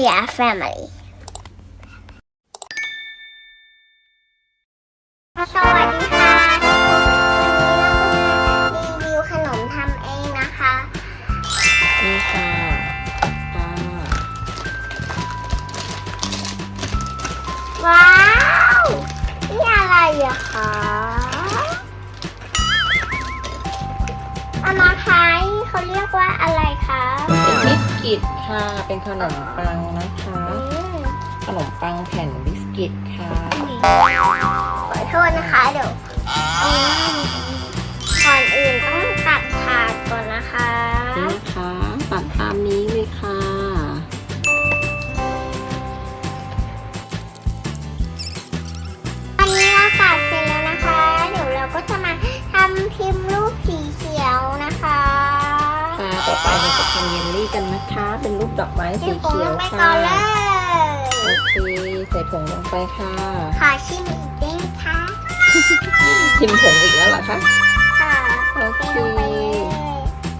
yeah, family. กิตค่ะ เป็นขนมปังนะคะอืมขนมปังแผ่นบิสกิตค่ะ ขอโทษนะคะเดี๋ยวเอาหน้ามาก่อนอื่นต้องตัดถาดก่อนนะคะ นี่นะคะตัดตามนี้เลยค่ะ อันนี้เราตัดเสร็จแล้วนะคะ เดี๋ยวเราก็จะมาทำพิมพ์รูป เราจะทำเยลลี่กันนะคะ เป็นรูปดอกไม้สีที่ผมเขียวไปค่ะก่อนเลยโอเค ใส่ผงลงไปค่ะ ขอชิมอีกได้ไหมคะชิมผงอีกแล้วเหรอคะ ค่ะโอเคเทลงไปเลย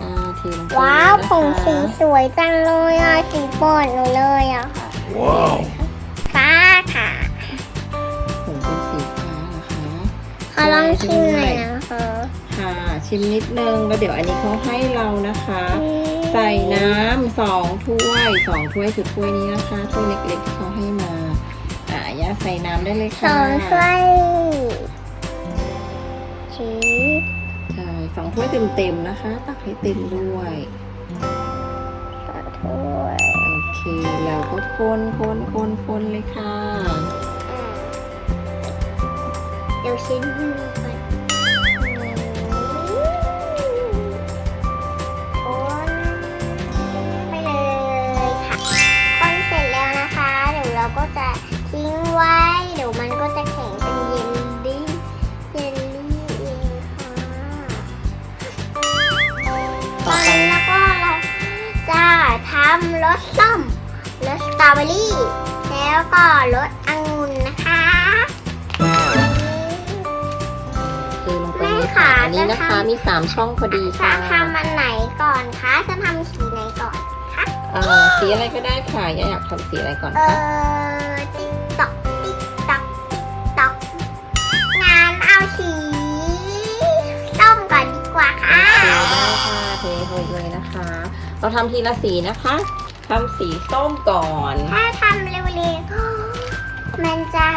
อ่าทีลงไปว้าวเลยนะคะผงสีสวยจังเลยอะ สีโปรดหนูเลยอะค่ะฟ้าค่ะผงเป็นสีฟ้าเหรอคะ ขอลองชิมหน่อยนะคะค่ะ ชิมนิดนึง แล้วเดี๋ยวอันนี้เขาให้เรานะคะอืมใส่น้ำสองถ้วยสองถ้วยคือถ้วยนี้นะคะถ้วยเล็กๆที่เขาให้มาอ่าย่าใส่น้ำได้เลยสค่ะองถ้วยชีสใช่สองถ้วยเต็มๆนะคะ ตักให้เต็มด้วย สองถ้วยโอเคแล้วก็คนคนคนคนเลยค่ะอ่าเดี๋ยวชิ้นหนึ่งก่อ ไว้ เดี๋ยวมันก็จะแข็งเป็นเยลลี่เยลลี่เองค่ะตต่ออนไปนี้แล้วก็เราจะทำรสส้มรสสตรอเบอรี่ แล้วก็รสองุ่นนะคะคือลงไปแม่ในค่ะถาดอันนี้นะคะจะทำมีสามช่องพอดีจะค่ะทำอันไหนก่อนคะ จะทำสีไหนก่อนคะเอ่อสีอะไรก็ได้ค่ะย่าอยากทำสีอะไรก่อนเอคะ เทไปเลยนะคะ เราทำทีละสีนะคะทำสีส้มก่อน ถ้าทำเร็วๆมันจะ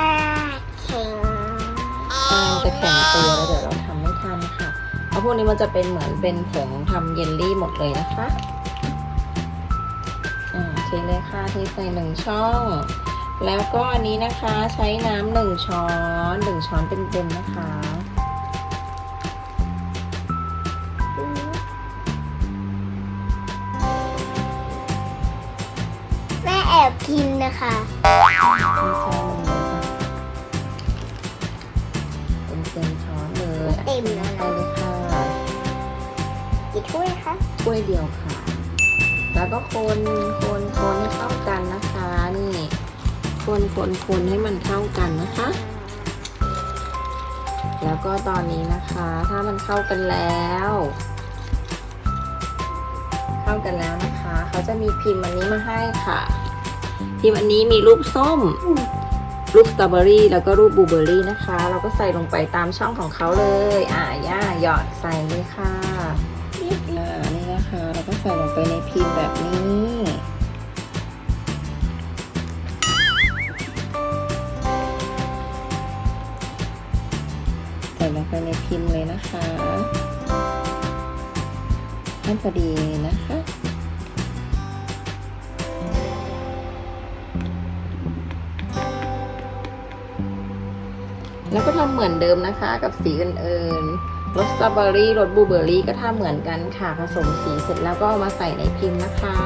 แข็งอ่าจะแข็งตัวแล้วเดี๋ยวเราทำไม่ทันค่ะเพราะพวกนี้มันจะเป็นเหมือนเป็นผงทำเยลลี่หมดเลยนะคะอ่าเทเลยค่ะเทใส่หนึ่งช่อง แล้วก็อันนี้นะคะใช้น้ำหนึ่งช้อนหนึ่งช้อนเป็นเต็มๆนะคะ เลยค่ะ เป็นเต็มช้อนเลยเต็มแล้วไปนะเลยค่ะกี่ถ้วยคะถ้วยเดียวค่ะ แล้วก็คนคนคนให้เข้ากันนะคะ นี่ คนคนคนให้มันเข้ากันนะคะ แล้วก็ตอนนี้นะคะ ถ้ามันเข้ากันแล้ว เข้ากันแล้วนะคะ เขาจะมีพิมพ์อันนี้มาให้ค่ะ พิมพ์อันนี้มีรูปส้ม รูปสตรอเบอรี่แล้วก็รูปบลูเบอรี่นะคะ เราก็ใส่ลงไปตามช่องของเขาเลย อ่าย่าหยอดใส่เลยค่ะอ่านี่นะคะ เราก็ใส่ลงไปในพิมพ์แบบนี้ใส่ลงไปในพิมพ์เลยนะคะให้พอดีนะคะ แล้วก็ทำเหมือนเดิมนะคะกับสีอื่นๆรสสตรอเบอรี่รสบลูเบอร์รี่ก็ทำเหมือนกันค่ะ ผสมสีเสร็จแล้วก็เอามาใส่ในพิมพ์นะคะ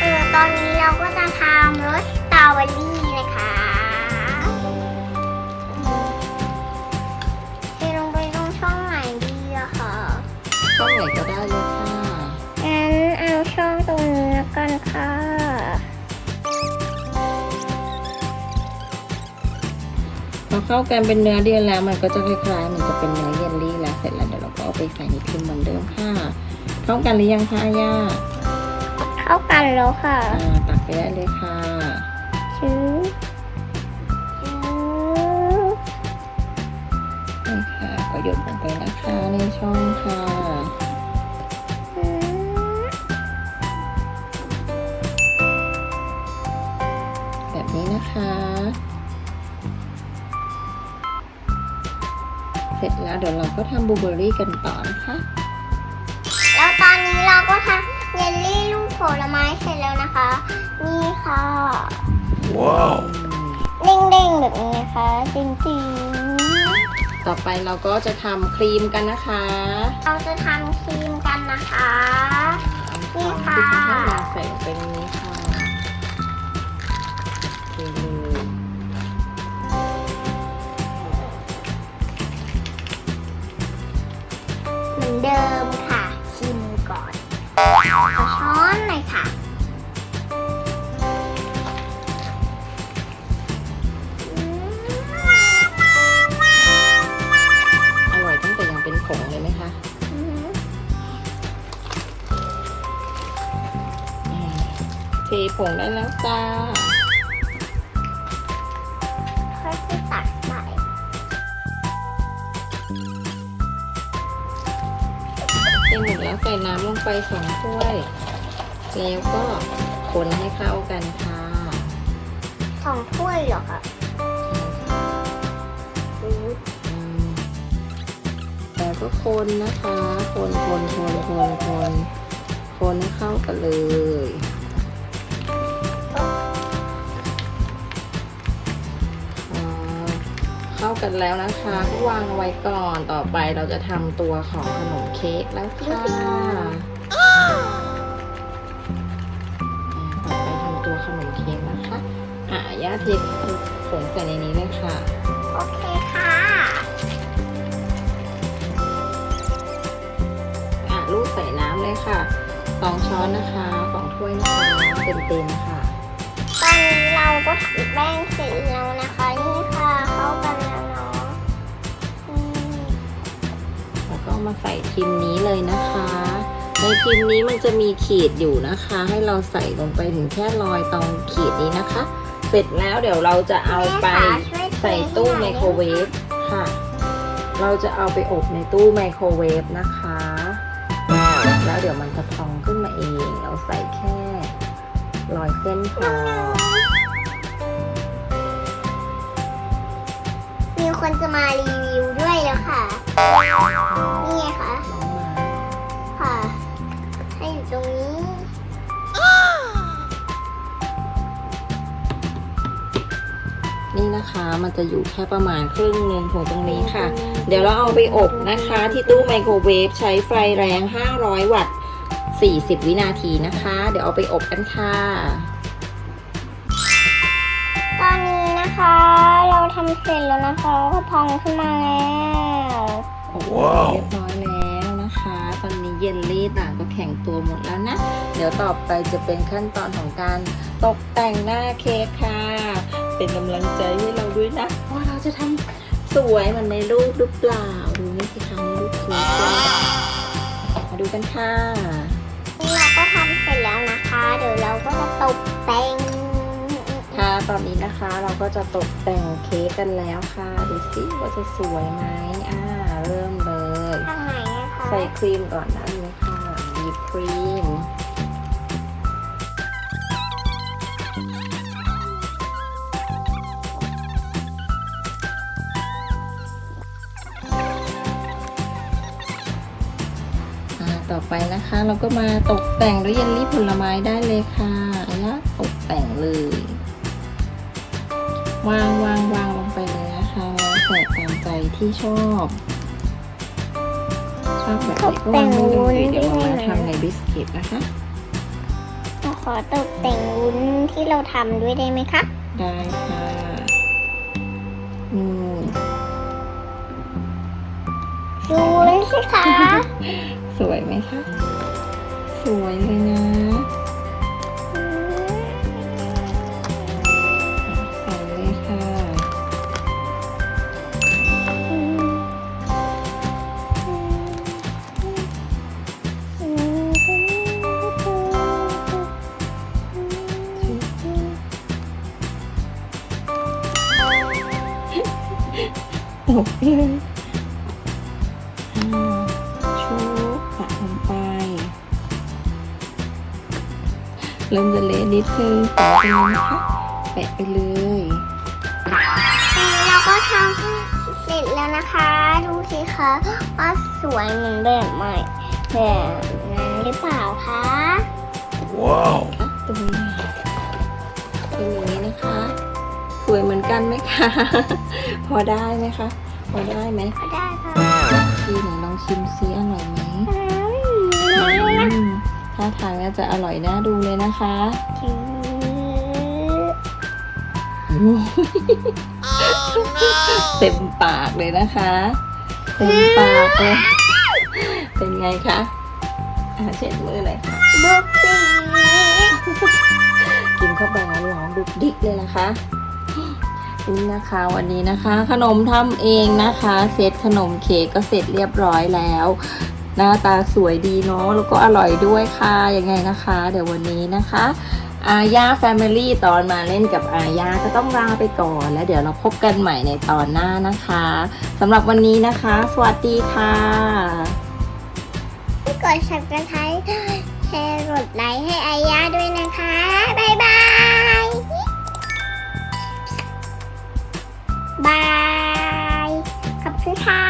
เออตอนนี้เราก็จะทำรสสตรอเบอรี่นะคะเทลงไปตรงช่องไหนดีอะค่ะช่องไหนก็ได้เลย พอเข้ากันเป็นเนื้อเดียวแล้ว มันก็จะคล้ายๆเหมันจะเป็นเนื้อเยลลี่แล้วเสร็จแล้วเดี๋ยวเราก็เอาไปใส่ในพิมพ์เหมือนเดิมค่ะเข้ากันหรือยังคะย่าเข้าากันแล้วค่ะอ่าตักไปได้เลยค่ะชื้อชื้อนี่ค่ะก็หยดลงไปนะคะในช่องค่ะ เสร็จแล้วเดี๋ยวเราก็ทำบลูเบอร์รี่กันต่อนะคะ แล้วตอนนี้เราก็ทำเยลลี่ลูกผลไม้เสร็จแล้วนะคะ นี่ค่ะ Wow. เด้งๆแบบนี้นะคะจริงต่อไปเราก็จะทำครีมกันนะคะๆเราจะทำครีมกันนะคะเอานี่ฟองค่ะที่คุณแม่ใส่ลงไปในนี้ค่ะ ผงได้แล้วจ้าค่อยๆตักใส่เทหมดแล้วใส่น้ำลงไปสองถ้วย แล้วก็คนให้เข้ากันค่ะสองถ้วยเหรอคะอืมอืมแล้วก็คนนะคะ คนคนคนคนคนคนให้เข้ากันเลย เข้ากันแล้วนะคะก็วางเอาไว้ก่อนต่อไปเราจะทำตัวของขนมเค้กแล้วค่ะอ่าต่อไปทำตัวขนมเค้กนะคะอะย่าเทผงใส่ในนี้เลยค่ะ โอเคค่ะอะลูกใส่น้ำเลยค่ะสองช้อนนะคะสองถ้วยนะคะเต็มๆค่ะตอนนี้เราก็ทำแป้งเสร็จแล้วนะคะนี่ มาใส่พิมพ์นี้เลยนะคะ ในพิมพ์นี้มันจะมีขีดอยู่นะคะ ให้เราใส่ลงไปถึงแค่รอยตรงขีดนี้นะคะ เสร็จแล้วเดี๋ยวเราจะเอาไปแม่คะช่วยเทใส่ตู้ไมโครเวฟค่ะ เราจะเอาไปอบในตู้ไมโครเวฟนะคะ แล้วเดี๋ยวมันจะพองขึ้นมาเอง เราใส่แค่รอยเส้นพอมีคนจะมารีวิวด้วยแล้วค่ะ นี่ไงคะน้องมาค่ะ ให้อยู่ตรงนี้นี่นะคะมันจะอยู่แค่ประมาณครึ่งหนึ่งของตรงนี้ค่ะ เดี๋ยวเราเอาไปอบนะคะ ที่ตู้ไมโครเวฟใช้ไฟแรง 500 วัตต์ 40 วินาทีนะคะ เดี๋ยวเอาไปอบกันค่ะ ตอนนี้นะคะ เราทำเสร็จแล้วนะคะก็พองขึ้นมาแล้วโอ้โหว้าว เรียบร้อยแล้วนะคะ ตอนนี้เยลลี่ต่างก็แข็งตัวหมดแล้วนะ เดี๋ยวต่อไปจะเป็นขั้นตอนของการตกแต่งหน้าเค้กค่ะ เป็นกำลังใจให้เราด้วยนะว่าเราจะทำสวยเหมันในรูปหรือเปล่า ดูนี่สิคะในรูปสวยจังมาดูกันค่ะนี่เราก็ทำเสร็จแล้วนะคะ เดี๋ยวเราก็จะตกแต่งค่ะตอนนี้นะคะเราก็จะตกแต่งเค้กกันแล้วค่ะ ดูสิว่าจะสวยไหมอ่าเริ่ม ใส่ครีมก่อนนะเลยค่ะบีครีม ต่อไปนะคะเราก็มาตกแต่งด้วยเยลลี่ผลไม้ได้เลยค่ะอายะตกแต่งเลย วางวางวางลงไปเลยนะคะแล้วแต่ตามใจที่ชอบ ชอบแบบไหนก็วางให้ดูเดี๋ยวเรามาทำในบิสกิตนะคะเราขอตกแต่งวุ้นที่เราทำด้วยได้ไหมคะ ได้ค่ะอืมดูวุ้นสิคะ สวยไหมคะ สวยเลยนะ เริ่มจะเละนิดนึงแปะไปเลยนะคะแปะไปเลยเราก็ทำเสร็จแล้วนะคะ ดูสิคะว่าสวยเหมือนแบบใหม่แบบนั้นหรือเปล่าคะ Wow. อะตรงนี้เป็นอย่างนี้นะคะ สวยเหมือนกันไหมคะ พอได้ไหมคะ พอได้ไหมก็ได้ค่ะพี่ไหนลองชิมซิอร่อยไหมอืมเลยนะอืม ท่าทางน่าจะอร่อยน่าดูเลยนะคะถือเต็มปากเลยนะคะ เต็มปากเลย เป็นไงคะอ่าเช็ดมือหน่อยค่ะบุกสีกินเข้าไปแล้วร้องดุกดิกเลยนะคะนี่นะคะวันนี้นะคะ ขนมทำเองนะคะ เซตขนมเค้กก็เสร็จเรียบร้อยแล้ว หน้าตาสวยดีเนาะแล้วก็อร่อยด้วยค่ะยังไงนะคะ เดี๋ยววันนี้นะคะอาญาแฟมิลี่ตอนมาเล่นกับอาญาก็ต้องลาไปก่อน แล้วเดี๋ยวเราพบกันใหม่ในตอนหน้านะคะสำหรับวันนี้นะคะ สวัสดีค่ะกดสับระไทแชร์กดไลค์ให้อาญาด้วยนะคะบายบาย บาย ขอบคุณค่ะ